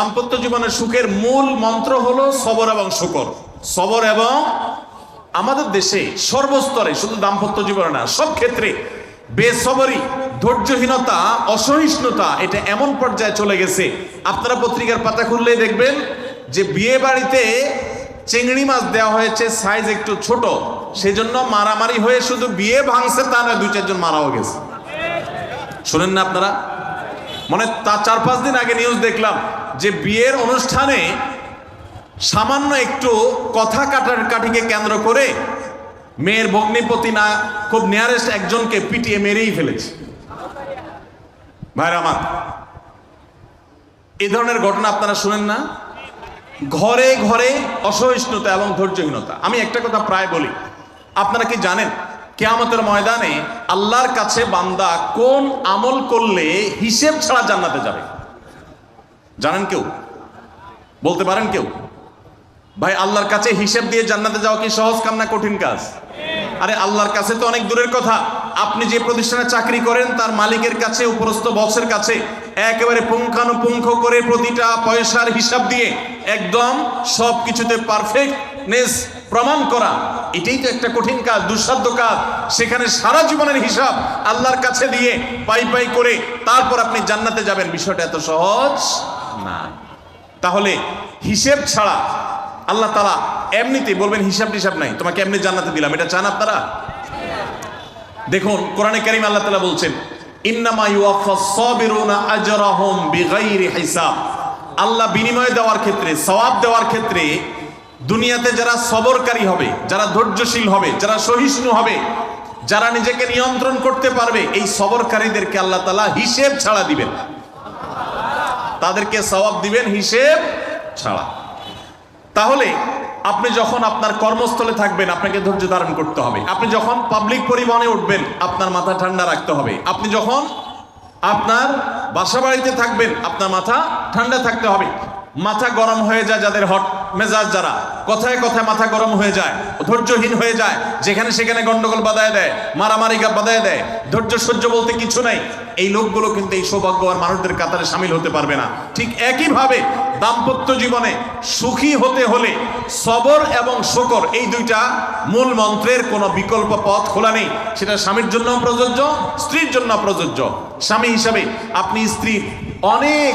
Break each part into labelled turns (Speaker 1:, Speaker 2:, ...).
Speaker 1: দাম্পত্য জীবনের সুখের মূল মন্ত্র হলো সবর এবং শুকর। সবর এবং আমাদের দেশে সর্বস্তরে শুধু দাম্পত্য জীবনে না, সব ক্ষেত্রে বেসবরি ধৈর্যহীনতা, অসহিষ্ণুতা, এটা এমন পর্যায়ে চলে গেছে। আপনারা পত্রিকার পাতা খুললেই দেখবেন যে বিয়ে বাড়িতে চিংড়ি মাছ দেওয়া হয়েছে সাইজ একটু ছোট। সেজন্য মারামারি হয়ে শুধু বিয়ে ভাঙছে, তা না দুই চারজন মারাও গেছে। শোনেন না আপনারা? মানে তা চার পাঁচ দিন আগে নিউজ দেখলাম যে বিয়ের অনুষ্ঠানে সামান্য একটু কথা কাটার কাটিকে কেন্দ্র করে মেয়ের ভগ্নিপতি না খুব নিয়ারেস্ট একজনকে পিটিয়ে মেরেই ফেলেছে। ভাইরা আমার এই ধরনের ঘটনা আপনারা শুনেন না? ঘরে ঘরে অসহিষ্ণুতা এবং ধৈর্যহীনতা। আমি একটা কথা প্রায় বলি, আপনারা কি জানেন, কেয়ামতের ময়দানে আল্লাহর কাছে বান্দা কোন আমল করলে হিসেব ছাড়া জান্নাতে যাবে? জানেন কেউ? বলতে পারেন কেউ? ভাই, আল্লাহর কাছে হিসেব দিয়ে জান্নাতে যাওয়া কি সহজ কাম না কঠিন কাজ? আরে, আল্লাহর কাছে তো অনেক দূরের কথা। আপনি যে প্রতিষ্ঠানে চাকরি করেন, তার মালিকের কাছে, উপরস্থ বসের কাছে, একেবারে পুঙ্খানুপুঙ্খ করে প্রতিটা পয়সার হিসাব দিয়ে একদম সব কিছুতে পারফেক্টনেস প্রমাণ করা, এটাই তো একটা কঠিন কাজ, দুঃসাধ্য কাজ। সেখানে সারা জীবনের হিসাব আল্লাহর কাছে দিয়ে পাই পাই করে তারপর আপনি জান্নাতে যাবেন। বিষয়টা এত সহজ? না। তাহলে হিসেব ছাড়া আল্লাহ তালা এমনিতে বলবেন, হিসাব টিসাব নাই। তোমাকে এমনি জান্নাতে দিলাম। এটা চান আপনারা? দেখুন, কোরআনে কারিম আল্লাহ তালা বলছেন আল্লাহ বিনিময় দেওয়ার ক্ষেত্রে, সওয়াব দেওয়ার ক্ষেত্রে দুনিয়াতে যারা সবরকারী হবে, যারা ধৈর্যশীল হবে, যারা সহিষ্ণু হবে, যারা নিজেকে নিয়ন্ত্রণ করতে পারবে, এই সবরকারীদেরকে আল্লাহ তালা হিসেব ছাড়া দিবেন তাদেরকে সবাব দিবেন হিসেব ছাড়া। তাহলে আপনি যখন আপনার কর্মস্থলে থাকবেন, আপনাকে ধৈর্য ধারণ করতে হবে। আপনি যখন পাবলিক পরিবহনে উঠবেন, আপনার মাথা ঠান্ডা রাখতে হবে। আপনি যখন আপনার বাসা বাড়িতে থাকবেন, আপনার মাথা ঠান্ডা থাকতে হবে। মাথা গরম হয়ে যায় যাদের হট মেজাজ যারা, কথায় কথায় মাথা গরম হয়ে যায়, ধৈর্যহীন হয়ে যায়, যেখানে সেখানে গন্ডগোল বাদায় দেয়, মারামারি বাদায় দেয়, ধৈর্য সহ্য বলতে কিছু নাই, এই লোকগুলো কিন্তু এই সৌভাগ্য আর মানুষদের কাতারে সামিল হতে পারবে না। ঠিক একইভাবে দাম্পত্য জীবনে সুখী হতে হলে সবর এবং শকর এই দুইটা মূল মন্ত্রের কোনো বিকল্প পথ খোলা নেই। সেটা স্বামীর জন্য প্রযোজ্য, স্ত্রীর জন্য প্রযোজ্য। স্বামী হিসাবে আপনি স্ত্রীর অনেক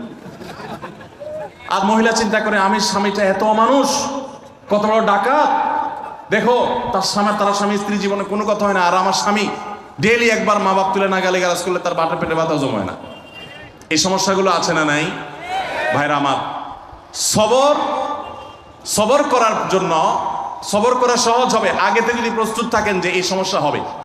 Speaker 1: আর মহিলা চিন্তা করে আমি স্বামীটা এত মানুষ কত বড় ডাকাত? দেখো, তার স্বামী তার স্বামী স্ত্রী জীবনে কোনো কথা হয় না। আর আমার স্বামী ডেলি একবার মা বাপ তুলে না গালি গালাজ করলে তার বাটা পেটে ব্যথা জমায় না। এই সমস্যাগুলো আছে না নাই? ভাইরা আমার, সবর সবর করার জন্য, সবর করা সহজ হবে। আগে থেকে যদি প্রস্তুত থাকেন যে এই সমস্যা হবে।